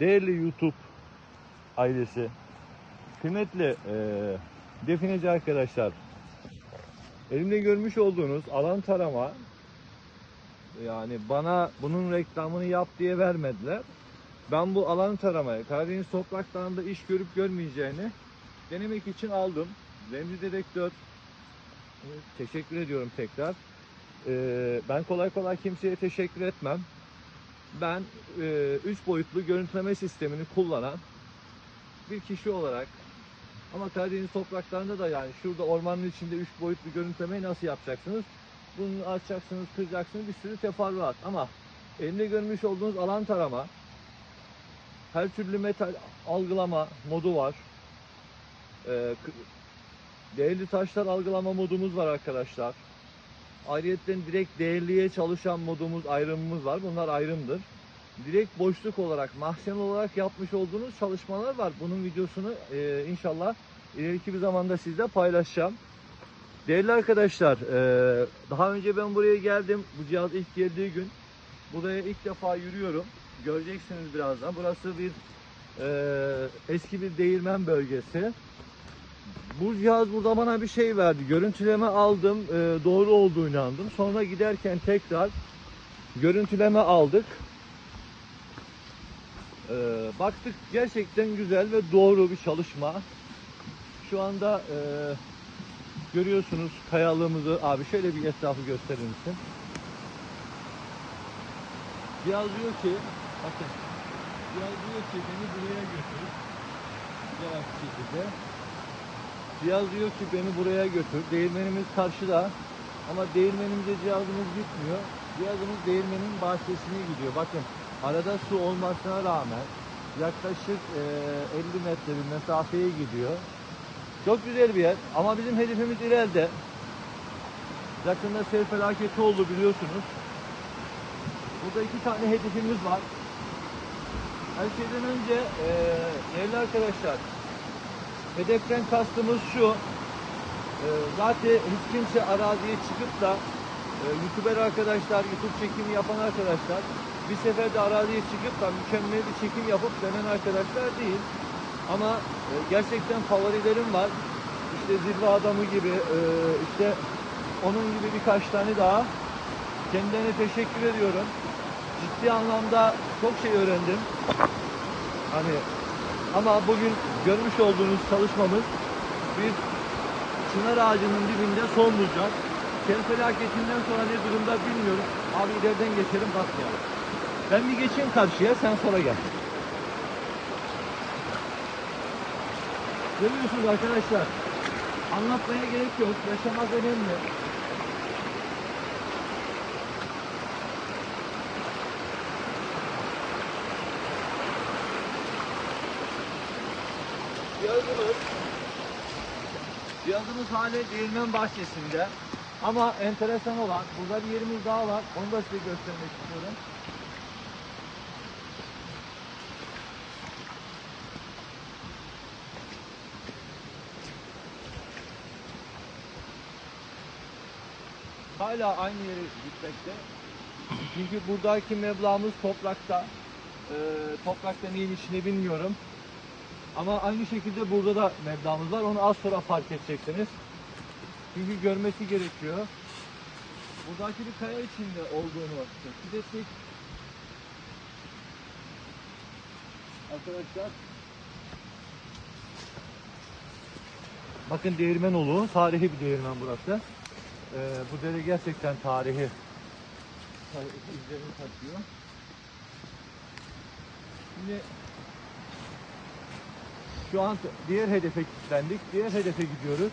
değerli YouTube ailesi, kıymetli e, defineci arkadaşlar, elimde görmüş olduğunuz alan tarama, yani bana bunun reklamını yap diye vermediler. Ben bu alan taramaya Karadeniz topraklarında iş görüp görmeyeceğini denemek için aldım. Remzi dedektör. Teşekkür ediyorum tekrar. Ee, ben kolay kolay kimseye teşekkür etmem. Ben 3 boyutlu görüntüleme sistemini kullanan bir kişi olarak ama Karadeniz topraklarında da yani şurada ormanın içinde 3 boyutlu görüntülemeyi nasıl yapacaksınız? Bunu açacaksınız, kıracaksınız bir sürü teferruat ama elimde görmüş olduğunuz alan tarama her türlü metal algılama modu var. Ee, değerli taşlar algılama modumuz var arkadaşlar. Ayrıyeten direkt değerliye çalışan modumuz, ayrımımız var. Bunlar ayrımdır. Direkt boşluk olarak, mahzen olarak yapmış olduğunuz çalışmalar var. Bunun videosunu e, inşallah ileriki bir zamanda sizle paylaşacağım. Değerli arkadaşlar, e, daha önce ben buraya geldim. Bu cihaz ilk geldiği gün. Buraya ilk defa yürüyorum. Göreceksiniz birazdan. Burası bir e, eski bir değirmen bölgesi. Bu cihaz burada bana bir şey verdi. Görüntüleme aldım. e, doğru olduğunu inandım. Sonra giderken tekrar görüntüleme aldık. E, baktık gerçekten güzel ve doğru bir çalışma. Şu anda e, görüyorsunuz kayalığımızı. Abi şöyle bir etrafı gösterir misin? Cihaz diyor ki bakın cihaz diyor ki beni buraya götür. Bir şekilde. Cihaz diyor ki beni buraya götür. Değirmenimiz karşıda. Ama değirmenimize cihazımız gitmiyor. Cihazımız değirmenin bahçesine gidiyor. Bakın arada su olmasına rağmen yaklaşık eee, 50 metre bir mesafeye gidiyor. Çok güzel bir yer ama bizim hedefimiz ileride. Yakında sel felaketi oldu biliyorsunuz. Burada iki tane hedefimiz var. Her şeyden önce eee değerli arkadaşlar hedeften kastımız şu. eee, zaten hiç kimse araziye çıkıp da eee, YouTuber arkadaşlar, YouTube çekimi yapan arkadaşlar bir seferde araziye çıkıp da mükemmel bir çekim yapıp dönen arkadaşlar değil. Ama eee, gerçekten favorilerim var. İşte zirve adamı gibi, eee, işte onun gibi birkaç tane daha. Kendilerine teşekkür ediyorum. Ciddi anlamda çok şey öğrendim. Hani ama bugün görmüş olduğunuz çalışmamız bir çınar ağacının dibinde son bulacak. Sel felaketinden sonra ne durumda bilmiyorum. Abi ileriden geçelim ya. Ben bir geçeyim karşıya sen sonra gel. Görüyorsunuz arkadaşlar. Anlatmaya gerek yok. Yaşamak önemli. Cihazımız Cihazımız hali değirmen bahçesinde. Ama enteresan olan burada bir yerimiz daha var. Onu da size göstermek istiyorum. Hala aynı yere gitmekte. Çünkü buradaki meblağımız toprakta. Ee, toprakta neyin içine bilmiyorum. Ama aynı şekilde burada da meblağımız var. Onu az sonra fark edeceksiniz. Çünkü görmesi gerekiyor. Buradaki bir kaya içinde olduğunu tespit ettik. Arkadaşlar Bakın Değirmenoğlu, tarihi bir değirmen burası. Ee, bu dere gerçekten tarihi izlerini taşıyor. Şimdi şu an diğer hedefe kilitlendik. Diğer hedefe gidiyoruz.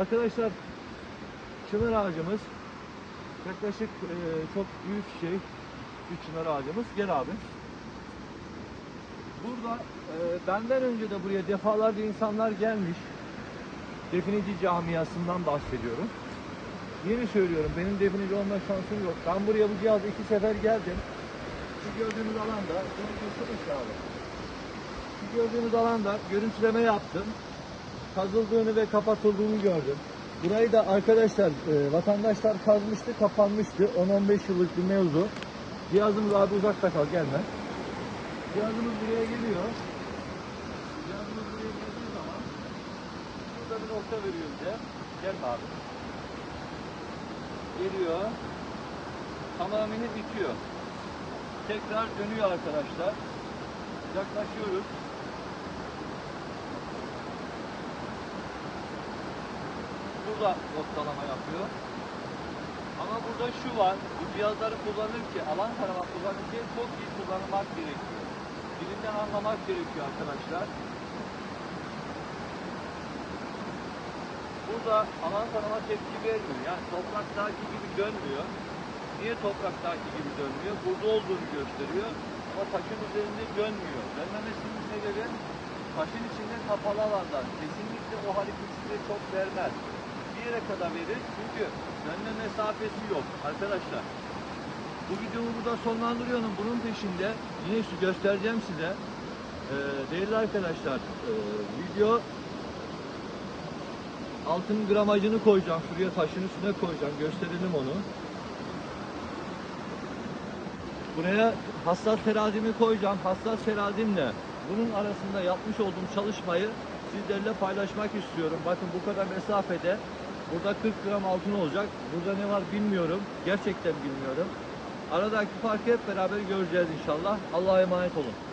Arkadaşlar çınar ağacımız yaklaşık e, çok büyük şey bir çınar ağacımız. Gel abi. Burada e, benden önce de buraya defalarca insanlar gelmiş. Definici camiasından bahsediyorum. Yeni söylüyorum benim definici olma şansım yok. Ben buraya bu cihazla iki sefer geldim. Şu gördüğünüz alanda, bunu göstereyim abi. Gördüğünüz alanda görüntüleme yaptım. Kazıldığını ve kapatıldığını gördüm. Burayı da arkadaşlar, e, vatandaşlar kazmıştı, kapanmıştı. 10-15 yıllık bir mevzu. Cihazımız abi uzakta kal, gelme. Cihazımız buraya geliyor. Cihazımız buraya geldiği zaman burada bir nokta veriyor bize. Gel abi. Geliyor. Tamamını bitiyor. Tekrar dönüyor arkadaşlar. Yaklaşıyoruz. Burada noktalama yapıyor. Ama burada şu var, bu cihazları kullanırken, alan tarama kullanırken çok iyi kullanmak gerekiyor. Dilinden anlamak gerekiyor arkadaşlar. Burada alan tarama tepki vermiyor. Yani topraktaki gibi dönmüyor. Niye topraktaki gibi dönmüyor? Burada olduğunu gösteriyor. Ama taşın üzerinde dönmüyor. Dönmemesinin sebebi taşın içinde kapalı alanlar. Kesinlikle o hareketi çok vermez. Bir yere kadar verir çünkü dönme mesafesi yok arkadaşlar. Bu videomu burada sonlandırıyorum. Bunun peşinde yine şu göstereceğim size. Ee, değerli arkadaşlar, e, video altın gramajını koyacağım. Şuraya taşın üstüne koyacağım. Gösterelim onu. Buraya hassas terazimi koyacağım. Hassas terazimle bunun arasında yapmış olduğum çalışmayı sizlerle paylaşmak istiyorum. Bakın bu kadar mesafede burada 40 gram altın olacak. Burada ne var bilmiyorum. Gerçekten bilmiyorum. Aradaki farkı hep beraber göreceğiz inşallah. Allah'a emanet olun.